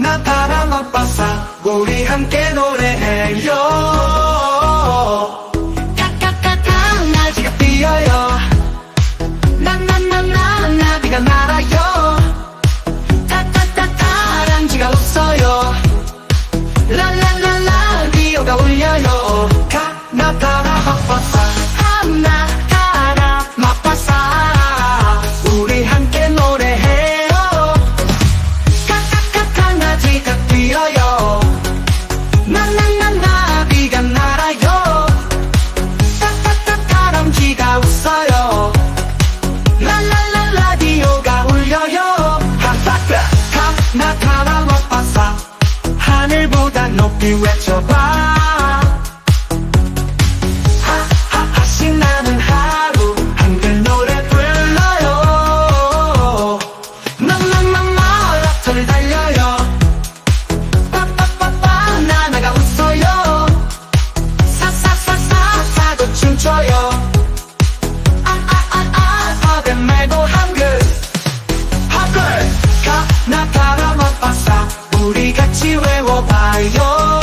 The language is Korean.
나타랑 오빠사 우리 함께 노래해요. 까까까까 나지가 뛰어요. 나나나나 나 비가 날아 높이 외쳐봐. 하하하 신나는 하루 한글 노래 불러요. 빠빠빠빠 나나가 웃어요. 사사사사 사도 춤춰요 한글 가